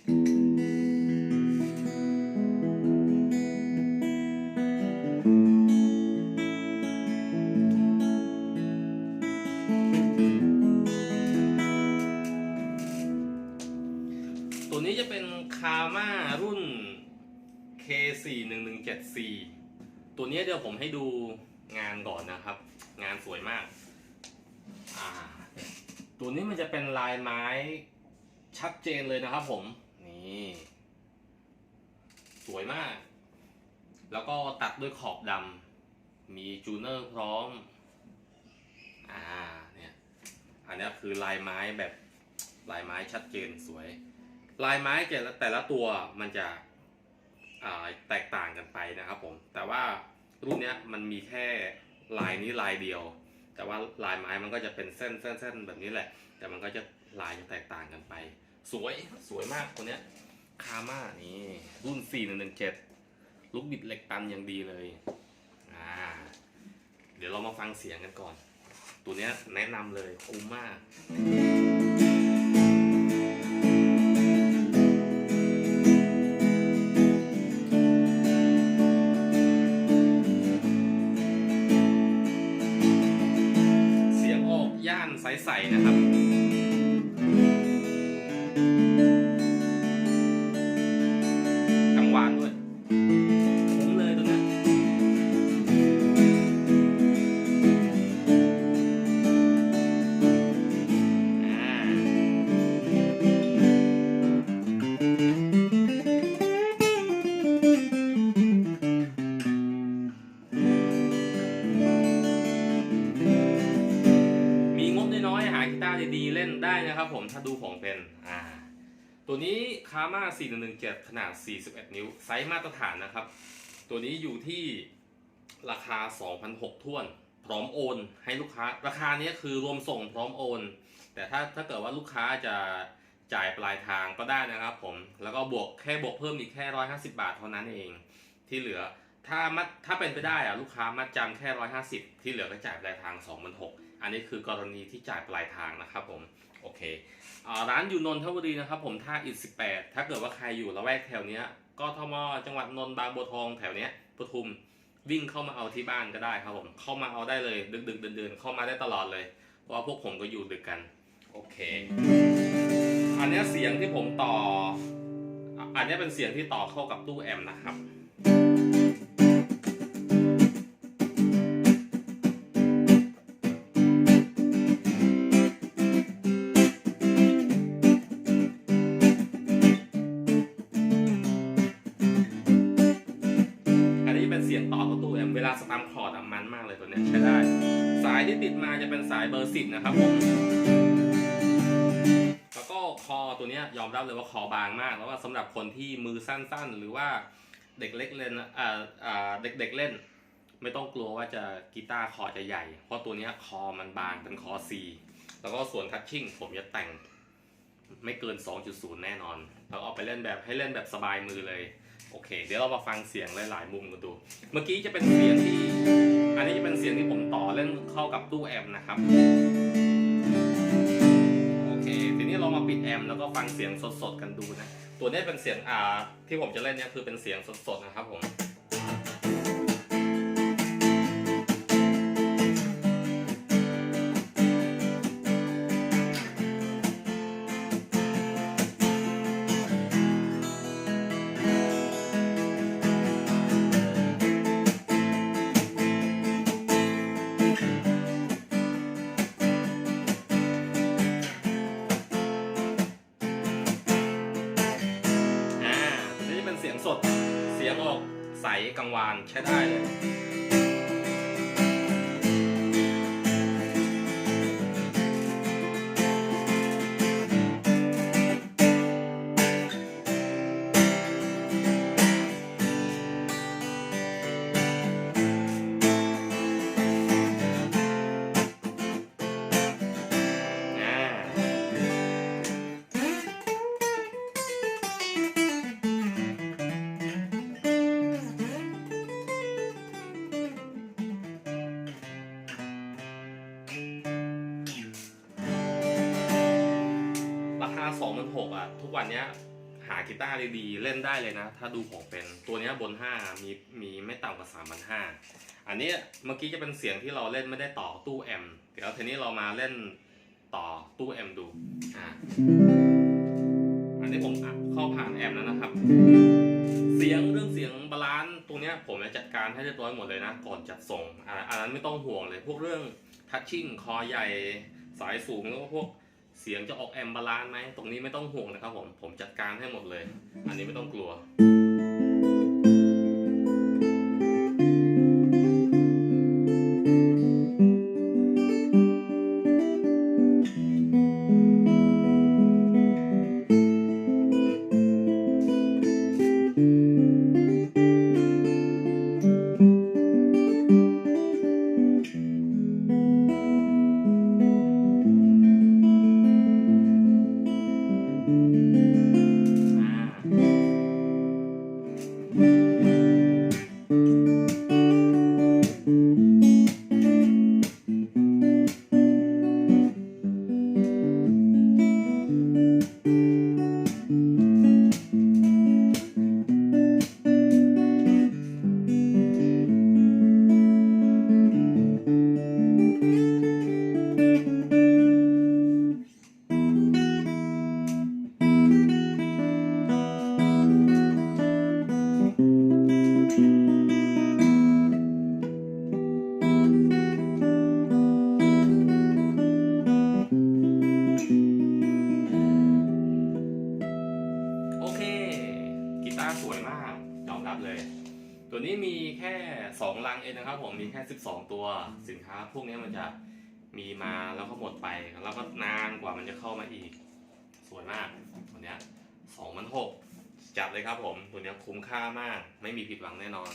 ตัวนี้จะเป็นคาม่ารุ่น K41174 ตัวนี้เดี๋ยวผมให้ดูงานก่อนนะครับ งานสวยมากาตัวนี้มันจะเป็นลายไม้ชัดเจนเลยนะครับผม นี่สวยมาก แล้วก็ตัดด้วยขอบดำมีจูเนอร์พร้อม อ่าเนี่ยอันนี้คือลายไม้แบบลายไม้ชัดเจนสวย ลายไม้แต่ละแต่ละตัวมันจะแตกต่างกันไปนะครับผม แต่ว่ารุ่นนี้มันมีแค่ลายนี้ลายเดียว แต่ว่าลายไม้มันก็จะเป็นเส้นเส้นเส้นแบบนี้แหละ แต่มันก็จะลายจะแตกต่างกันไป สวยสวยมากตัวเนี้ยคาม่านี่ รุ่น 4117 ลูกบิดเหล็กตันอย่างดีเลยอ่าเดี๋ยวเรามาฟังเสียงกันก่อน ตัวเนี้ยแนะนำเลยคุ้มมากเสียงออกย่านใสๆนะครับาดูของเป็นอ่าตัวนี้คาม่า4117 ขนาด 41 นิ้ว ไซส์มาตรฐานนะครับ ตัวนี้อยู่ที่ราคา 2,600ท้วน พร้อมโอน ให้ลูกค้า ราคาเนี้ยคือรวมส่งพร้อมโอน แต่ถ้าถ้าเกิดว่าลูกค้าจะจ่ายปลายทางก็ได้นะครับผม แล้วก็บวกแค่บวกเพิ่มอีกแค่ 150 บาทเท่านั้นเอง ที่เหลือถ้ามัดถ้าเป็นไปได้อะลูกค้ามัดจำแค่ 150 ที่เหลือก็จ่ายปลายทาง2,600 อันนี้คือกรณีที่จ่ายปลายทางนะครับผมโอเคอร้านอยู่นนทบุรีนะครับผมท่าอิฐ18ถ้าเกิดว่าใครอยู่ละแวกแถวเนี้ยก็ทมจังหวัดนนท์บางบัวทองแถวเนี้ยปทุมวิ่งเข้ามาเอาที่บ้านก็ได้ครับผมเข้ามาเอาได้เลย ดึกดึกๆเดินเข้ามาได้ตลอดเลย เพราะว่าพวกผมก็อยู่ดึกกันโอเค อันนี้เสียงที่ผมต่อ อันนี้เป็นเสียงที่ต่อเข้ากับตู้แอมป์นะครับ ต่อเข้าตู้แอมป์เวลาสตามคอร์ดอะมันมากเลยตัวเนี้ยใช้ได้ สายที่ติดมาจะเป็นสายเบอร์สิบนะครับผมแล้วก็คอตัวเนี้ยยอมรับเลยว่าคอบางมาก แล้วก็สำหรับคนที่มือสั้นๆ หรือว่าเด็กเล็กเล่นอ่าอ่าเด็กๆเล่น ไม่ต้องกลัวว่าจะกีตาร์คอจะใหญ่ เพราะตัวเนี้ยคอมันบางเป็นคอ C แล้วก็ส่วนทัชชิ่งผมจะแต่งไม่เกิน 2.0 แน่นอน แล้วเอาไปเล่นแบบให้เล่นแบบสบายมือเลย โอเค เดี๋ยวเรามาฟังเสียงหลาย ๆ มุมกันดู เมื่อกี้จะเป็นเสียงที่ อันนี้จะเป็นเสียงที่ผมต่อเล่นเข้ากับตู้แอมป์นะครับ โอเค ทีนี้เรามาปิดแอมป์แล้วก็ฟังเสียงสด ๆ กันดูนะ ตัวนี้เป็นเสียงอ่าที่ผมจะเล่นเนี่ยคือเป็นเสียงสด ๆ นะครับผม กลางวานใช้ได้เลย ราคา2 6 0 0อะ ทุกวันเนี้ยหากีตาร์ดีๆเล่นได้เลยนะ ถ้าดูของเป็นตัวเนี้ยบนห้ามีมีไม่ต่ำกว่า3 5 0 0อันนี้เมื่อกี้จะเป็นเสียงที่เราเล่นไม่ได้ต่อตู้แอมเดี๋ยวทีนี้เรามาเล่นต่อตู้แอมดูอ่าอันนี้ผมอัดเข้าผ่านแอมแล้วนะครับ เสียงเรื่องเสียงบาลานซ์ตรงเนี้ยผมจะจัดการให้เรียบร้อยหมดเลยนะ ก่อนจัดส่งอ่าอันนั้นไม่ต้องห่วงเลย พวกเรื่องทัชชิ่งคอใหญ่สายสูงแล้วก็พวก เสียงจะออกแอมบาลานไหมตรงนี้ไม่ต้องห่วงนะครับผม ผมจัดการให้หมดเลย อันนี้ไม่ต้องกลัว อ่ ครับผมมีแค่ 12 ตัวสินค้า พวกนี้มันจะมีมาแล้วก็หมดไปแล้วก็นานกว่ามันจะเข้ามาอีก สวยมากตัวเนี้ยสองมันหกจัดเลยครับผมตัวเนี้ยคุ้มค่ามาก ไม่มีผิดหวังแน่นอน